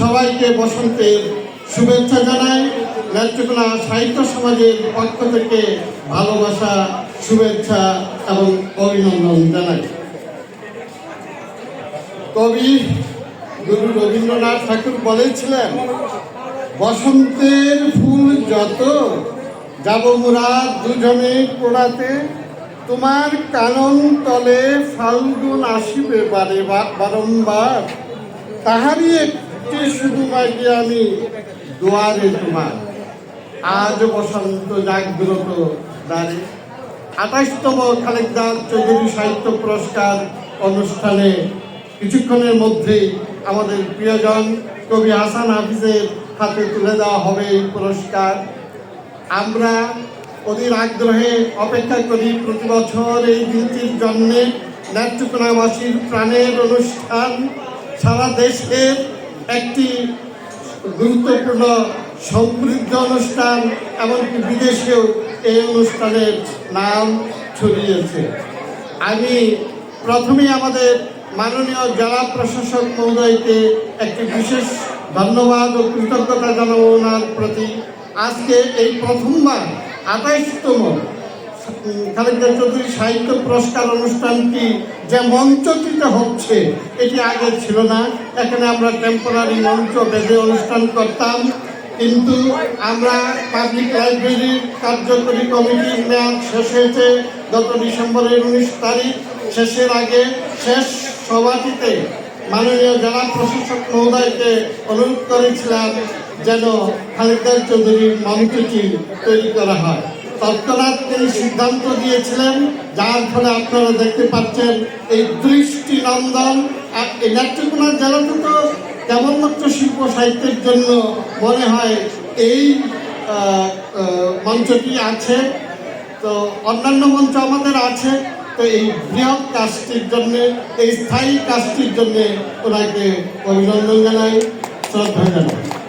সবাইকে বসন্তের শুভেচ্ছা জানাই। নেত্রকোনা সাহিত্য সমাজের পক্ষ থেকে ভালোবাসা, শুভেচ্ছা এবং অভিনন্দন জানাই। কবি গুরু রবীন্দ্রনাথ ঠাকুর বলেছিলেন, বসন্তের ফুল যত যাব মোরা দুজনে পোড়াতে তোমার কানন তলে ফাল্গুন আসিবে বারে বা- বারংবার। তাহারই একটি শুধু মাইকে আমি, দুয়ারে তোমার। আজ বসন্ত জাগ্রত দ্বারে। আঠাশতম খালেকদার চৌধুরী সাহিত্য পুরস্কার অনুষ্ঠানে কিছুক্ষণের মধ্যেই আমাদের প্রিয়জন কবি হাসান হাফিজের হাতে তুলে দেওয়া হবে এই পুরস্কার। আমরা অধীর আগ্রহে অপেক্ষা করি প্রতি বছর এই দিনটির জন্যে নেত্রকোনাবাসীর প্রাণের অনুষ্ঠান সারা দেশের একটি গুরুত্বপূর্ণ সমৃদ্ধ অনুষ্ঠান, এমনকি বিদেশেও এই অনুষ্ঠানের নাম ছড়িয়েছে। আমি প্রথমেই আমাদের মাননীয় জেলা প্রশাসক মহোদয়কে একটি বিশেষ ধন্যবাদ ও কৃতজ্ঞতা জানাব ওনার প্রতি। আজকে এই প্রথমবার আঠাইশতম খালেদা চৌধুরী সাহিত্য পুরস্কার অনুষ্ঠানটি যে মঞ্চটিতে হচ্ছে, এটি আগে ছিল না। এখানে আমরা টেম্পোরারি মঞ্চ বেঁধে অনুষ্ঠান করতাম। কিন্তু আমরা পাবলিক লাইব্রেরির কার্যকরী কমিটির মেয়াদ শেষ হয়েছে। গত ডিসেম্বরের উনিশ তারিখ শেষের আগে শেষ সভাটিতে মাননীয় জেলা প্রশাসক মহোদয়কে অনুরোধ করেছিলাম যেন খালেদা চৌধুরীর মঞ্চটি তৈরি করা হয়। তৎক্ষণাৎ তিনি সিদ্ধান্ত দিয়েছিলেন, যার ফলে আপনারা দেখতে পাচ্ছেন এই দৃষ্টি নন্দন নেত্রকোনা জেলাতে তো কেবলমাত্র শিল্প সাহিত্যের জন্য মনে হয় এই মঞ্চটি আছে। তো অন্যান্য মঞ্চ আমাদের আছে। তো এই বৃহৎ কাজটির জন্য, এই স্থায়ী কাজটির জন্য ওনাকে অভিনন্দন জানাই। শ্রদ্ধা জানাই।